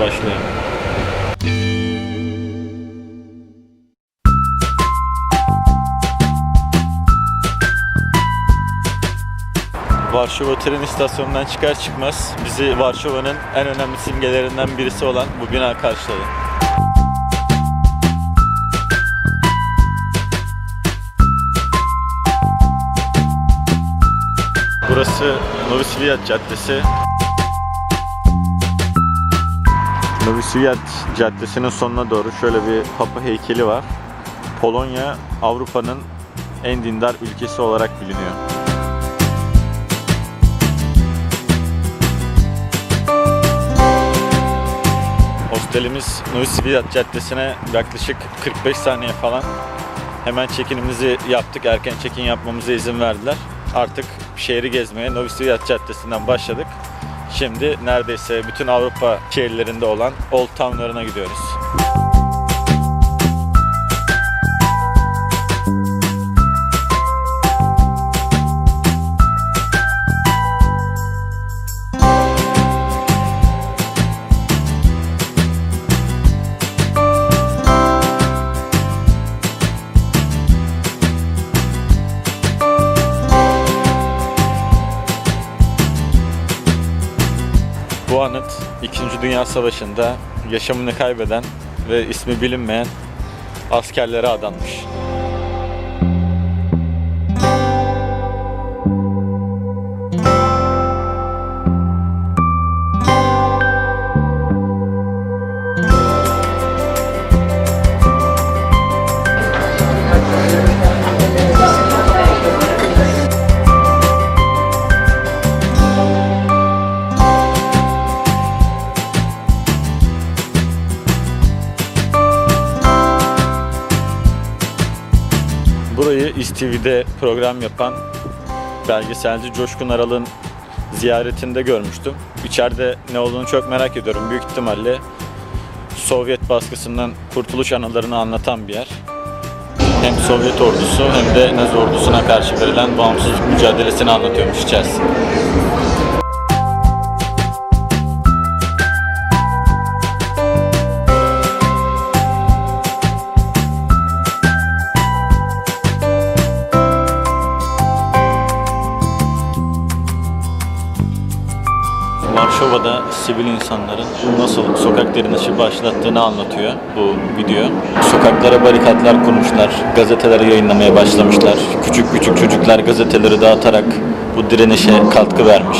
başlıyor. Varşova tren istasyonundan çıkar çıkmaz bizi Varşova'nın en önemli simgelerinden birisi olan bu bina karşıladı. Burası Novi Sviat Caddesi. Novi Sviat Caddesi'nin sonuna doğru şöyle bir papa heykeli var. Polonya Avrupa'nın en dindar ülkesi olarak biliniyor. Hostelimiz Novi Sviat Caddesi'ne yaklaşık 45 saniye falan. Hemen check-in'imizi yaptık. Erken check-in yapmamıza izin verdiler. Artık şehri gezmeye Novi Sviat Caddesi'nden başladık. Şimdi neredeyse bütün Avrupa şehirlerinde olan Old Town'larına gidiyoruz. Bu anıt 2. Dünya Savaşı'nda yaşamını kaybeden ve ismi bilinmeyen askerlere adanmış. Burayı İSTV'de program yapan belgeselci Coşkun Aral'ın ziyaretinde görmüştüm. İçeride ne olduğunu çok merak ediyorum. Büyük ihtimalle Sovyet baskısından kurtuluş anılarını anlatan bir yer. Hem Sovyet ordusu hem de Nazi ordusuna karşı verilen bağımsızlık mücadelesini anlatıyormuş içerisinde. Varşova'da sivil insanların nasıl sokak direnişi başlattığını anlatıyor bu video. Sokaklara barikatlar kurmuşlar, gazeteleri yayınlamaya başlamışlar. Küçük küçük çocuklar gazeteleri dağıtarak bu direnişe katkı vermiş.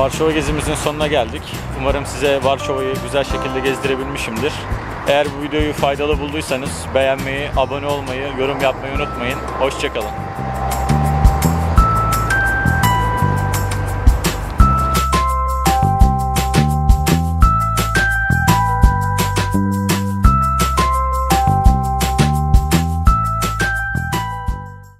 Varşova gezimizin sonuna geldik. Umarım size Varşova'yı güzel şekilde gezdirebilmişimdir. Eğer bu videoyu faydalı bulduysanız beğenmeyi, abone olmayı, yorum yapmayı unutmayın. Hoşçakalın.